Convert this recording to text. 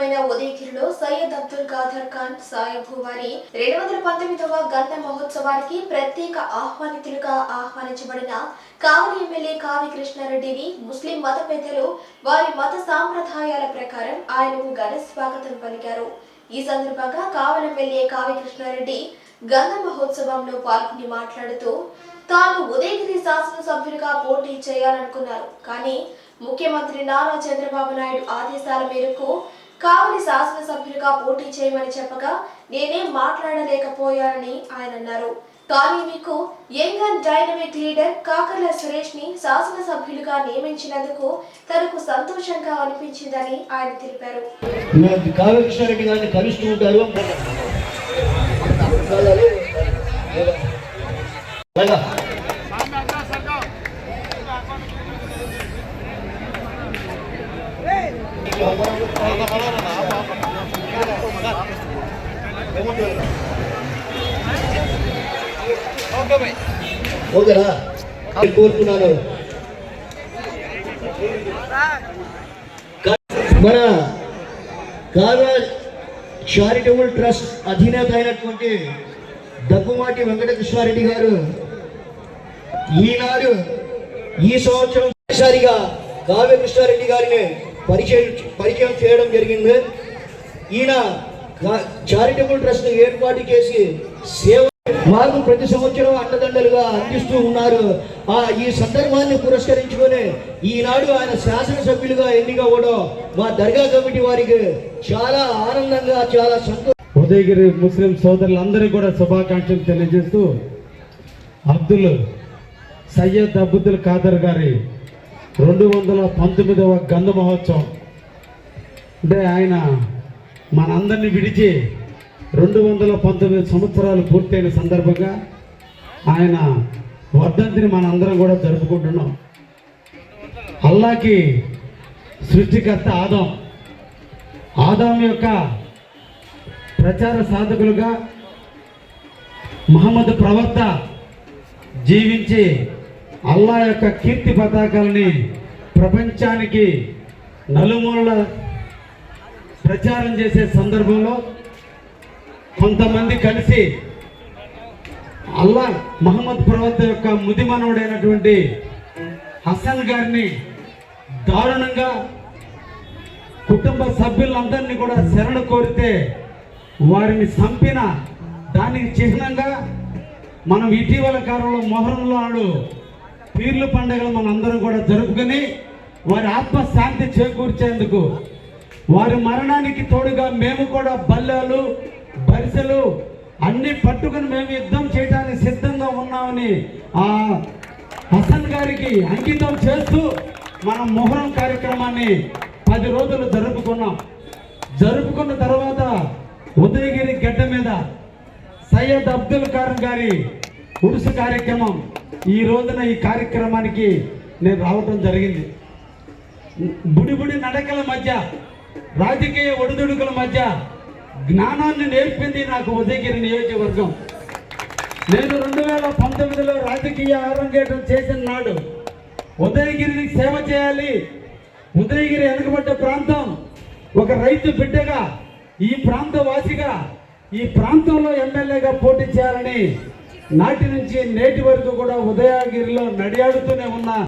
పట్టణమైన ఉదయగిరిలో సయ్యద్ అబ్దుల్ ఖాదర్ ఖాన్ సాయబు వారి రెండు వందల పంతొమ్మిదవ గంధ మహోత్సవానికి ప్రత్యేక ఆహ్వానితులుగా ఆహ్వానించబడిన కావలి ఎమ్మెల్యే కావి కృష్ణారెడ్డిని ముస్లిం మత పెద్దలు వారి మత సాంప్రదాయాల ప్రకారం ఆయనకు ఘన స్వాగతం పలికారు. ఈ సందర్భంగా కావలి ఎమ్మెల్యే కావి కృష్ణారెడ్డి గంధ మహోత్సవంలో పాల్గొని మాట్లాడుతూ తాను ఉదయగిరి శాసనసభ్యులుగా పోటీ చేయాలనుకున్నారు. కానీ ముఖ్యమంత్రి నారా చంద్రబాబు నాయుడు ఆదేశాల మేరకు కావలి శాసనసభ్యులుగా పోటీ చేయమని చెప్పగా నేనేం మాట్లాడలేకపోయానని ఆయన అన్నారు. కానీ మీకు young and dynamic leader Kakarla సురేష్ని శాసనసభ్యులుగా నియమించినందుకు తనకు సంతోషంగా అనిపించిందని ఆయన తెలిపారు. ఉంటారు. ఓకేనా? కోరుతున్నాను. మన కావ్య చారిటబుల్ ట్రస్ట్ అధినేత అయినటువంటి దగ్గుమాటి వెంకటకృష్ణారెడ్డి గారు ఈనాడు ఈ సంవత్సరం ఒకసారిగా కావ్య కృష్ణారెడ్డి గారిని పరిచయం పరిచయం చేయడం జరిగింది. ఈయన చారిటబుల్ ట్రస్ట్ ఏర్పాటు చేసి సేవ వారు ప్రతి సంవత్సరం అండదండలుగా అందిస్తూ ఉన్నారు. ఆ ఈ సందర్భాన్ని పురస్కరించుకొని ఈనాడు ఆయన శాసనసభ్యులుగా ఎన్నికవ్వడం మా దర్గా కమిటీ వారికి చాలా ఆనందంగా చాలా సంతోషం. ఉదయగిరి ముస్లిం సోదరులందరికీ కూడా శుభాకాంక్షలు తెలియజేస్తూ అబ్దుల్ సయ్యద్ అబ్దుల్ ఖాదర్ గారి రెండు వందల పంతొమ్మిదవ గంధ మహోత్సవం అంటే ఆయన మనందరినీ విడిచి రెండు వందల పంతొమ్మిది సంవత్సరాలు పూర్తయిన సందర్భంగా ఆయన వర్ధంతిని మనందరం కూడా జరుపుకుంటున్నాం. అల్లాకి సృష్టికర్త ఆదాం. ఆదాం యొక్క ప్రచార సాధకులుగా మహమ్మద్ ప్రవక్త జీవించి అల్లా యొక్క కీర్తి పతాకాలని ప్రపంచానికి నలుమూలల ప్రచారం చేసే సందర్భంలో కొంతమంది కలిసి అల్లా మహమ్మద్ ప్రవక్త యొక్క ముదిమనవుడైనటువంటి హసన్ గారిని దారుణంగా కుటుంబ సభ్యులందరినీ కూడా శరణు కోరితే వారిని చంపిన దానికి చిహ్నంగా మనం ఇటీవల కాలంలో మొహరంలో నాడు పీర్ల పండుగలు మనందరం కూడా జరుపుకొని వారి ఆత్మ శాంతి చేకూర్చేందుకు వారి మరణానికి తోడుగా మేము కూడా బల్లాలు బరిసెలు అన్ని పట్టుకొని మేము యుద్ధం చేయడానికి సిద్ధంగా ఉన్నామని ఆ హసన్ గారికి అంకితం చేస్తూ మనం మొహరం కార్యక్రమాన్ని పది రోజులు జరుపుకున్నాం. జరుపుకున్న తర్వాత ఉదయగిరి గడ్డ మీద సయ్యద్ అబ్దుల్ ఖాన్ గారి ఉరుసు కార్యక్రమం ఈ రోజున ఈ కార్యక్రమానికి నేను రావటం జరిగింది. బుడిబుడి నడకల మధ్య రాజకీయ ఒడిదుడుకుల మధ్య జ్ఞానాన్ని నేర్పింది నాకు ఉదయగిరి నియోజకవర్గం. నేను రెండు వేల పంతొమ్మిదిలో రాజకీయ ఆరంగేటం చేసిన నాడు ఉదయగిరిని సేవ చేయాలి. ఉదయగిరి వెనుకబడ్డ ప్రాంతం ఒక రైతు బిడ్డగా ఈ ప్రాంత వాసిగా ఈ ప్రాంతంలో ఎమ్మెల్యేగా పోటీ చేయాలని నాటి నుంచి నేటి వరకు కూడా ఉదయగిరిలో నడియాడుతూనే ఉన్న